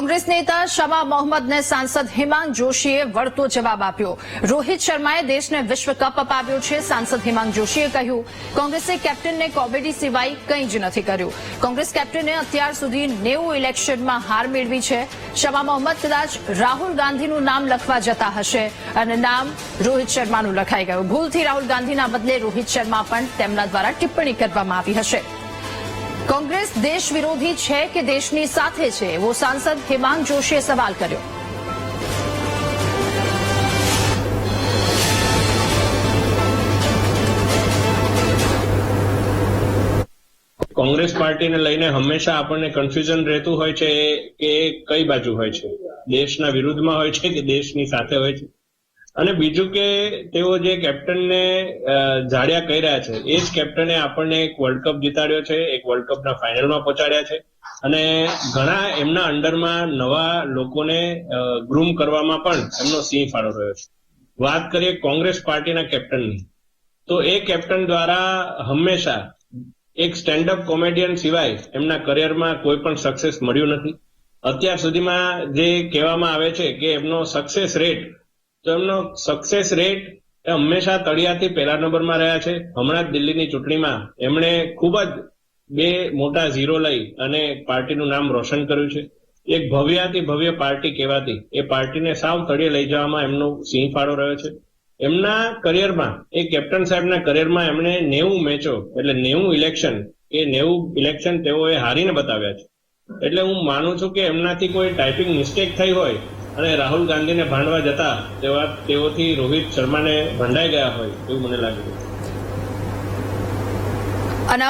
કોંગ્રેસ નેતા શમા મોહમ્મદને સાંસદ હિમાંગ જોશીએ વળતો જવાબ આપ્યો. રોહિત શર્માએ દેશને વિશ્વ કપ અપાવ્યો છે, સાંસદ હિમાંગ જોશીએ કહ્યું. કોંગ્રેસે કેપ્ટનને કોમેડી સિવાય કંઈ જ નથી કર્યું. કોંગ્રેસ કેપ્ટને અત્યાર સુધી નેવું ઇલેક્શનમાં હાર મેળવી છે. શમા મોહમ્મદ કદાચ રાહુલ ગાંધીનું નામ લખવા જતા હશે. અને નામ રોહિત શર્માનું લખાઈ ગયું. ભૂલથી રાહુલ ગાંધીના બદલે રોહિત શર્મા પણ તેમના દ્વારા ટિપ્પણી કરવામાં આવી હશે. કોંગ્રેસ દેશ વિરોધી છે કે દેશની સાથે છે? એવો સાંસદ હેમાંગ જોશીએ સવાલ કર્યો. કોંગ્રેસ પાર્ટીને લઈને હંમેશા આપણને કન્ફ્યુઝન રહેતું હોય છે કે કઈ બાજુ હોય છે? દેશના વિરુદ્ધમાં હોય છે કે દેશની સાથે હોય છે? અને બીજું કે તેઓ જે કેપ્ટનને જાડ્યા કહી રહ્યા છે, એ જ કેપ્ટને આપણને એક વર્લ્ડ કપ જીતાડ્યો છે, એક વર્લ્ડ કપના ફાઇનલમાં પહોંચાડ્યા છે. અને ઘણા એમના અંડરમાં નવા લોકોને ગ્રૂમ કરવામાં પણ એમનો સિંહ ફાળો રહ્યો છે. વાત કરીએ કોંગ્રેસ પાર્ટીના કેપ્ટનની, તો એ કેપ્ટન દ્વારા હંમેશા એક સ્ટેન્ડઅપ કોમેડિયન સિવાય એમના કરિયરમાં કોઈ પણ સક્સેસ મળ્યું નથી. અત્યાર સુધીમાં જે કહેવામાં આવે છે કે એમનો સક્સેસ રેટ તો એમનો સક્સેસ રેટ એ હંમેશા તળિયાથી પહેલા નંબરમાં રહ્યા છે. હમણાં જ દિલ્હીની ચૂંટણીમાં એમણે ખૂબ જ બે મોટા ઝીરો લઈ અને પાર્ટીનું નામ રોશન કર્યું છે. એક ભવ્યાથી ભવ્ય પાર્ટી કહેવાતી, એ પાર્ટીને સાવ તળિયે લઈ જવામાં એમનો સિંહ ફાળો રહ્યો છે. એમના કરિયરમાં એ કેપ્ટન સાહેબના કરિયરમાં એમણે નેવું મેચો એટલે નેવું ઇલેક્શન એ નેવું ઇલેક્શન તેઓએ હારીને બતાવ્યા છે. એટલે હું માનું છું કે એમનાથી કોઈ ટાઈપિંગ મિસ્ટેક થઈ હોય અને રાહુલ ગાંધીને ભાંડવા જતા તેવા તેઓથી રોહિત શર્માને ભંડાઈ ગયા હોય એવું મને લાગે છે. અને